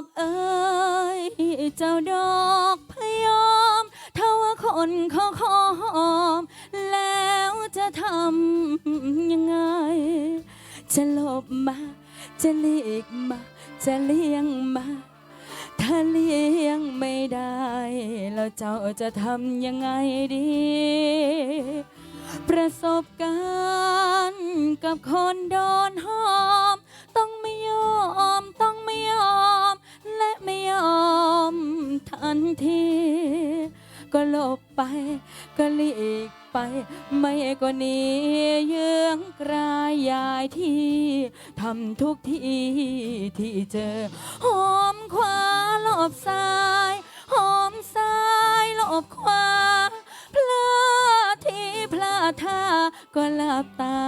อกเอ้ยเจ้าดอกพยอมถ้าว่าคนเขาขอหอม แล้วจะทำยังไง จะหลบมา จะหลีกมา จะเลี่ยงมา ถ้าเลี่ยงไม่ได้ แล้วเจ้าจะทำยังไงดี ประสบการณ์กับคนโดนหอม ที ก็หลบไป ก็หลีกไป ไม่ก็หนีเยื้องกลายยายที่ทำทุกทีที่เจอ หอมขวาหลบซ้าย หอมซ้ายหลบขวาพลาดทีพลาดท่าก็หลับตา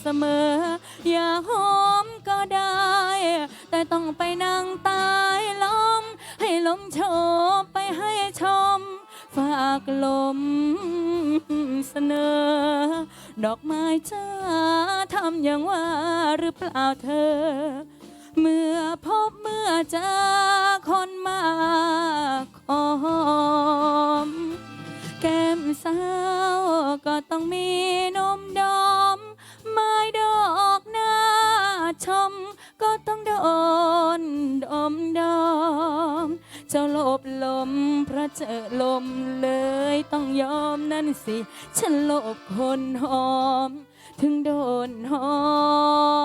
เสมอ อย่าหอมก็ได้ แต่ต้องไปนั่งตา ให้ลมโชมไปให้ชม ฝากลมเสนอ ดอกไม้จ้าทำอย่างว่าหรือเปล่าเธอ เมื่อพบเมื่อเจอคนมาขอหอม จ้าลบลมพระเจอลมเลยต้องยอมนั่นสิ ฉันลบคนหอม ถึงโดนหอ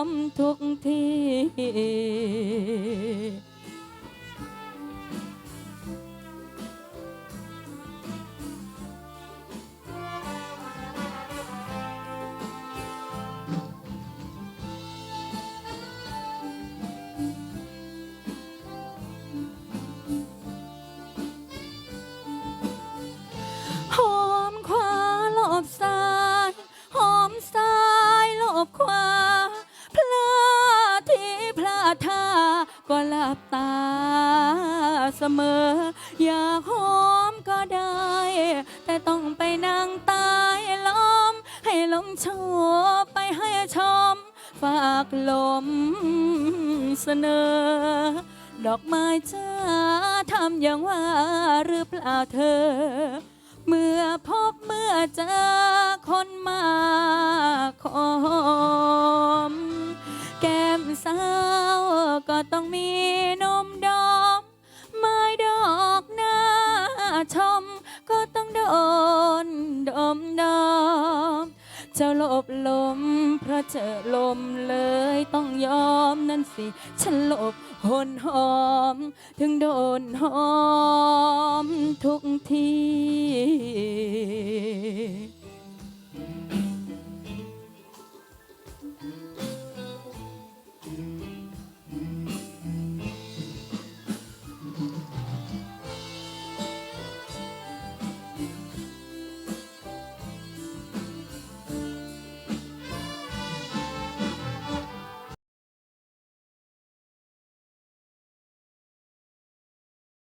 มทุกที บขวาพลาดที่พลาดท่าก็หลับตาเสมอ อยากหอมก็ได้ แต่ต้องไปนั่งตายล้มให้ลมโชบไปให้ชม ฝากลมเสนอ ดอกไม้จ้าทำอย่างว่าหรือเปล่าเธอ เมื่อพบเมื่อเจอคนมา ต้องมีนมดอมไม้ดอกหน้าชม ก็ต้องโดนดมดอมเจ้าหลบลมเพราะเจอลมเลยต้องยอมนั่นสิ ฉันหลบหนหอม ถึงโดนหอมทุกที